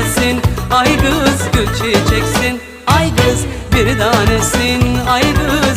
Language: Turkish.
gelsin. Ay kız gül çiçeksin. Ay kız bir tanesin. Ay kız